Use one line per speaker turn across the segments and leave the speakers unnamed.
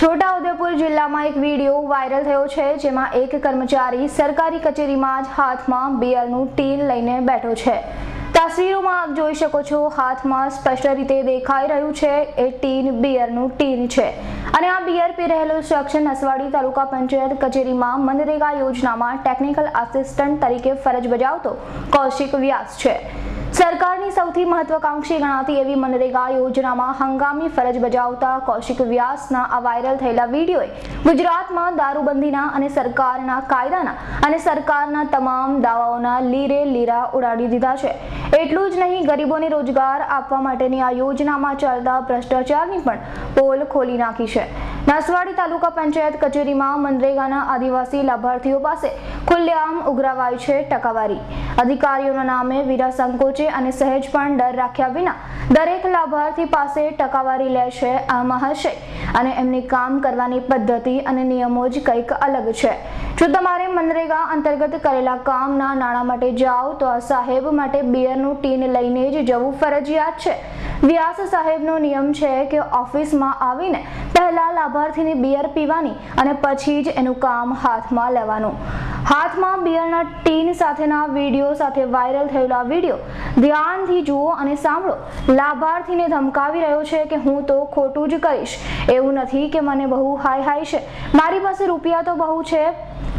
છોટાઉદેપુર જિલ્લામાં એક video viral થયો છે, જેમાં એક કર્મચારી સરકારી કચેરીમાં જ હાથમાં બિયરનું ટીન લઈને બેઠો છે. તસવીરોમાં આપ જોઈ શકો છો, હાથમાં સ્પષ્ટ રીતે દેખાઈ રહ્યું છે, એ ટીન બિયરનું ટીન છે. અને આ બિયર પી રહેલો શખ્સ નસવાડી તાલુકા પંચાયત કચેરીમાં મનરેગા યોજનામાં ટેકનિકલ આસિસ્ટન્ટ તરીકે ફરજ બજાવતો કૌશિક વ્યાસ છે. સરકારની સૌથી મહત્વકાંક્ષી ગણાતી એવી મનરેગા યોજનામાં હંગામી ફરજ બજાવતા કૌશિક વ્યાસના આ વાયરલ થયેલા વિડીયોએ ગુજરાતમાં દારૂબંધીના અને સરકારના કાયદાના અને સરકારના તમામ દાવાઓના લીરે લીરા ઉડાડી દીધા છે. એટલું જ નહીં, ગરીબોને રોજગાર આપવા માટેની આ યોજનામાં ચાલતા ભ્રષ્ટાચારની પણ પોલ ખોલી નાખી છે. નસવાડી તાલુકા પંચાયત કચેરીમાં મનરેગાના આદિવાસી લાભાર્થીઓ પાસે ખુલ્લેઆમ ઉઘરાવાય છે ટકાવારી. અધિકારીઓના નામે વીરા સંકોચે અને સહેજ પણ ડર રાખ્યા વિના દરેક લાભાર્થી પાસે ટકાવારી લેશે, આમાં હશે અને એમની કામ કરવાની પદ્ધતિ અને નિયમો જ કંઈક અલગ છે. જો તમારે મનરેગા અંતર્ગત કરેલા કામના નાણાં માટે જાઓ, તો આ સાહેબ માટે બિયરનું ટીન લઈને જ જવું ફરજિયાત છે. વ્યાસ સાહેબનો નિયમ છે કે ઓફિસમાં આવીને પહેલા લાભાર્થીની બિયર પીવાની અને પછી જ એનું કામ હાથમાં લેવાનું. હાથમાં બિયરના ટીન સાથેના વીડિયો સાથે વાયરલ થયેલા વીડિયો ધ્યાનથી જુઓ અને સાંભળો. લાભાર્થીને ધમકાવી રહ્યો છે કે હું તો ખોટું જ કરીશ એવું નથી કે મને બહુ હાય હાય છે. મારી પાસે રૂપિયા તો બહુ છે.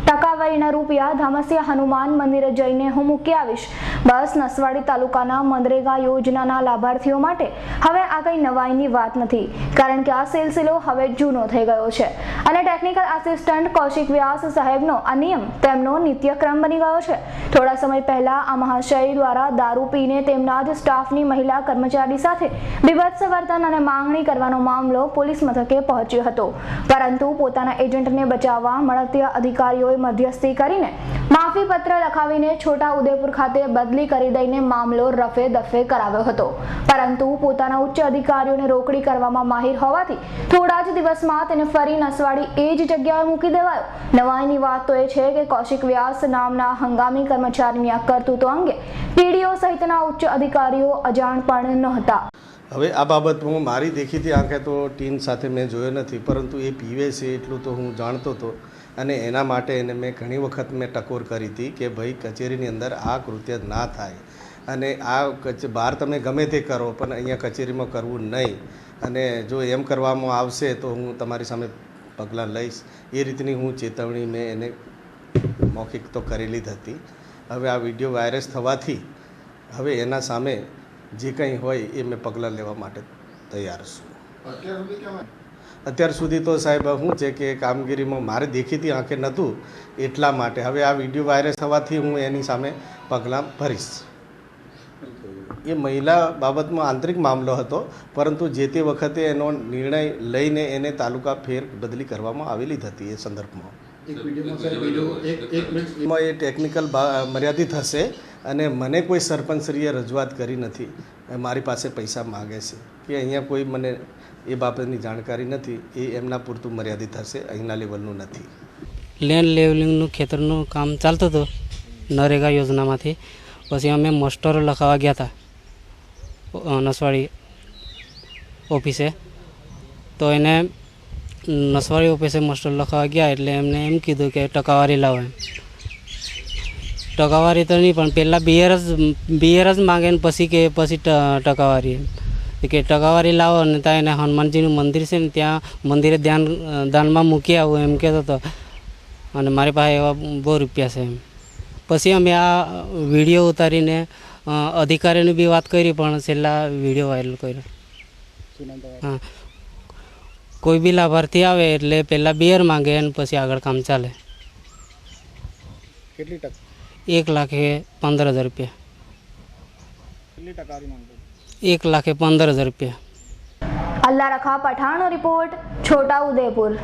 ટકાવારીના રૂપિયા ધામસિયા હનુમાન મંદિરે જઈને હું મૂકી આવીશ. બસ નસવાડી તાલુકાના મનરેગા યોજનાના લાભાર્થીઓ માટે હવે આ કંઈ નવાઈની વાત નથી, કારણ કે આ સિલસિલો હવે જૂનો થઈ ગયો છે. અને ટેકનિકલ આસિસ્ટન્ટ કૌશિક વ્યાસ સાહેબનો આ નિયમ તેમનો નિત્યક્રમ બની ગયો છે. થોડા સમય પહેલા આ મહાશય દ્વારા દારૂ પીને તેમના જ સ્ટાફની મહિલા કર્મચારી સાથે બીભત્સ વર્તન અને માંગણી કરવાનો મામલો પોલીસ મથકે પહોંચ્યો હતો. પરંતુ પોતાના એજન્ટને બચાવવા મળતી અધિકારીઓએ મધ્યસ્થી કરીને માફી પત્ર લખાવીને છોટા ઉદેપુર ખાતે બદલી કરી દઈને મામલો રફે દફે કરાવ્યો હતો. પરંતુ પોતાના ઉચ્ચ અધિકારીઓને રોકડી કરવામાં માહિર હોવાથી થોડા જ દિવસમાં તેને ફરી નસવાડી એ જ જગ્યાએ મૂકી દેવાયો. નવાઈની વાત તો એ છે કે કૌશિક વ્યાસ નામના હંગામી કર્મચારીની આ કરતૂતો અંગે પીડીઓ સહિતના ઉચ્ચ અધિકારીઓ અજાણ પણ નહોતા.
હવે આ બાબત હું મારી દેખીતી આંખે તો ટીમ સાથે મેં જોયો નથી, પરંતુ એ પીવે છે એટલું તો હું જાણતો હતો અને એના માટે એને મેં ઘણી વખત મેં ટકોર કરી હતી કે ભાઈ કચેરીની અંદર આ કૃત્ય ના થાય. અને આ કચ, બહાર તમે ગમે તે કરો, પણ અહીંયા કચેરીમાં કરવું નહીં. અને જો એમ કરવામાં આવશે તો હું તમારી સામે પગલાં લઈશ. એ રીતની હું ચેતવણી મેં એને મૌખિક તો કરેલી જ હતી. હવે આ વીડિયો વાયરસ થવાથી હવે એના સામે જે કંઈ હોય એ મેં પગલાં લેવા માટે તૈયાર છું. અત્યાર સુધી તો સાહેબ શું છે કે કામગીરીમાં મારે દેખીતી આંખે નહોતું એટલા માટે. હવે આ વીડિયો વાયરસ થવાથી હું એની સામે પગલાં ભરીશ. એ મહિલા બાબતમાં આંતરિક મામલો હતો પરંતુ જે તે વખતે એનો નિર્ણય લઈને એને તાલુકા ફેર બદલી કરવામાં આવેલી હતી એ સંદર્ભમાં. એ ટેકનિકલ મર્યાદિત હશે. અને મને કોઈ સરપંચશ્રીએ રજૂઆત કરી નથી. મારી પાસે પૈસા માગે છે. કે અહીંયા કોઈ મને એ બાબતની જાણકારી નથી, એ એમના પૂરતું મર્યાદિત હશે, અહીંના લેવલનું નથી.
લેન્ડ લેવલિંગનું ખેતરનું કામ ચાલતું હતું નરેગા યોજનામાંથી. પછી અમે મસ્ટરો લખાવા ગયા હતા નસવાડી ઓફિસે. તો એને નસવાડી ઓફિસે મસ્ટર લખાવા ગયા એટલે એમને એમ કીધું કે ટકાવારી લાવો એમ. ટકાવારી તો નહીં, પણ પહેલાં બિયર જ બિયર જ માગે ને પછી કે, પછી ટકાવારી. કે ટકાવારી લાવો ને ત્યાં એને હનુમાનજીનું મંદિર છે ને ત્યાં મંદિરે ધ્યાન દાનમાં મૂકી આવું એમ કહેતો હતો અને મારી પાસે એવા બહુ રૂપિયા છે એમ. પછી અમે આ વીડિયો ઉતારીને અધિકારીની બી વાત કરી, પણ છેલ્લા વીડિયો વાયરલ કર્યો. હા. કોઈ બી લાભાર્થી આવે એટલે પહેલાં બિયર માંગે અને પછી આગળ કામ ચાલે.
કેટલી ટકા?
એક લાખે પંદર હજાર રૂપિયા
કેટલી ટકાવારી માંગતો
એક લાખે પંદર હજાર રૂપિયા
અલ્લાહ રખા પઠાણનો રિપોર્ટ છોટા ઉદેપુર